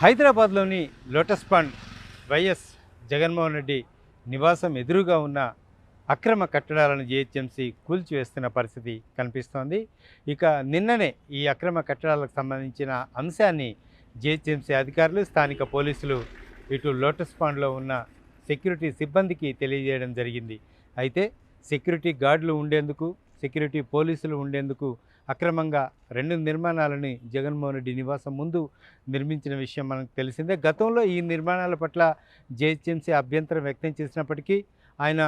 హైదరాబాద్లోని lotus pond YS Jaganmohan Reddy నివాసం ఎదురుగా ఉన్న అక్రమ కట్టడాలను జిహెచ్ఎంసీ కూల్చివేస్తున్న పరిస్థితి కనిపిస్తోంది. ఇక నిన్ననే ఈ అక్రమ కట్టడాలకు సంబంధించిన అంశాన్ని జిహెచ్ఎంసీ అధికారులు స్థానిక పోలీసులు ఇటు లోటస్ పాండ్లో ఉన్న సెక్యూరిటీ సిబ్బందికి తెలియజేయడం జరిగింది. అయితే సెక్యూరిటీ గార్డులు ఉండేందుకు సెక్యూరిటీ పోలీసులు ఉండేందుకు అక్రమంగా రెండు నిర్మాణాలని జగన్మోహన్ రెడ్డి నివాసం ముందు నిర్మించిన విషయం మనకు తెలిసిందే. గతంలో ఈ నిర్మాణాల పట్ల జేహెచ్ఎంసీ అభ్యంతరం వ్యక్తం చేసినప్పటికీ ఆయన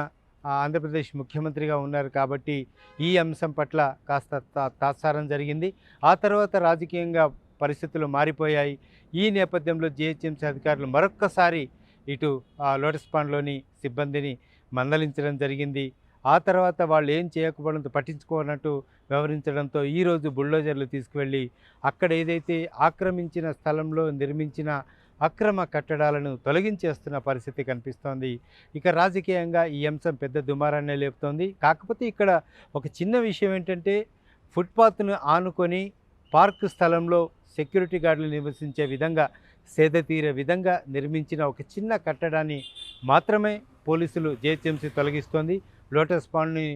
ఆంధ్రప్రదేశ్ ముఖ్యమంత్రిగా ఉన్నారు కాబట్టి ఈ అంశం పట్ల కాస్త తాత్సారం జరిగింది. ఆ తర్వాత రాజకీయంగా పరిస్థితులు మారిపోయాయి. ఈ నేపథ్యంలో జిహెచ్ఎంసీ అధికారులు మరొక్కసారి ఇటు ఆ, లోటస్ పాండ్లోని సిబ్బందిని మందలించడం జరిగింది. ఆ తర్వాత వాళ్ళు ఏం చేయకపోవడంతో పట్టించుకోనట్టు వ్యవహరించడంతో ఈరోజు బుల్డోజర్లు తీసుకువెళ్ళి అక్కడ ఏదైతే ఆక్రమించిన స్థలంలో నిర్మించిన అక్రమ కట్టడాలను తొలగించేస్తున్న పరిస్థితి కనిపిస్తోంది. ఇక రాజకీయంగా ఈ అంశం పెద్ద దుమారాన్ని లేపుతోంది. కాకపోతే ఇక్కడ ఒక చిన్న విషయం ఏంటంటే ఫుట్పాత్ను ఆనుకొని పార్క్ స్థలంలో సెక్యూరిటీ గార్డులు నివసించే విధంగా సేద తీరే విధంగా నిర్మించిన ఒక చిన్న కట్టడాన్ని మాత్రమే పోలీసులు జేహెచ్ఎంసీ తొలగిస్తోంది. లోటస్ పాండ్ని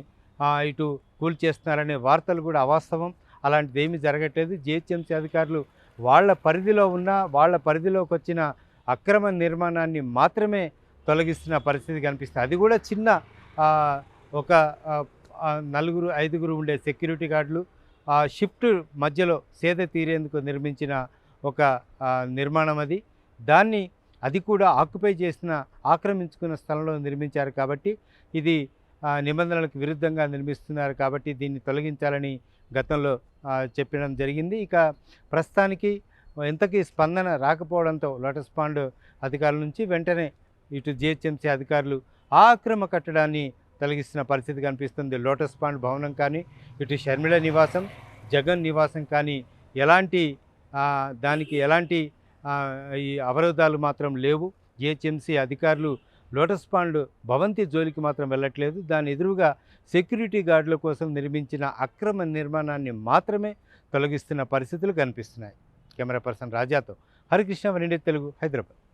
ఇటు కూల్చేస్తున్నారనే వార్తలు కూడా అవాస్తవం. అలాంటిది ఏమీ జరగట్లేదు. జిహెచ్ఎంసీ అధికారులు వాళ్ళ పరిధిలో ఉన్న వాళ్ళ పరిధిలోకి వచ్చిన అక్రమ నిర్మాణాన్ని మాత్రమే తొలగిస్తున్న పరిస్థితి కనిపిస్తుంది. అది కూడా చిన్న ఒక నలుగురు ఐదుగురు ఉండే సెక్యూరిటీ గార్డులు ఆ షిఫ్ట్ మధ్యలో సేద తీరేందుకు నిర్మించిన ఒక నిర్మాణం అది. దాన్ని అది కూడా ఆక్యుపై చేసిన ఆక్రమించుకున్న స్థలంలో నిర్మించారు కాబట్టి ఇది నిబంధనలకు విరుద్ధంగా నిర్మిస్తున్నారు కాబట్టి దీన్ని తొలగించాలని గతంలో చెప్పడం జరిగింది. ఇక ప్రస్తుతానికి ఇంతకీ స్పందన రాకపోవడంతో లోటస్ పాండ్ అధికారుల నుంచి వెంటనే ఇటు జిహెచ్ఎంసీ అధికారులు ఆ అక్రమ కట్టడాన్ని తొలగిస్తున్న పరిస్థితి కనిపిస్తుంది. లోటస్ పాండ్ భవనం కానీ ఇటు షర్మిళ నివాసం జగన్ నివాసం కానీ ఎలాంటి దానికి ఎలాంటి ఈ అవరోధాలు మాత్రం లేవు. జిహెచ్ఎంసీ అధికారులు లోటస్ పాండ్ భవంతి జోలికి మాత్రం వెళ్ళట్లేదు. దాని ఎదురుగా సెక్యూరిటీ గార్డుల కోసం నిర్మించిన అక్రమ నిర్మాణాన్ని మాత్రమే తొలగిస్తున్న పరిస్థితులు కనిపిస్తున్నాయి. కెమెరా పర్సన్ రాజాతో హరికృష్ణ వనిండే తెలుగు హైదరాబాద్.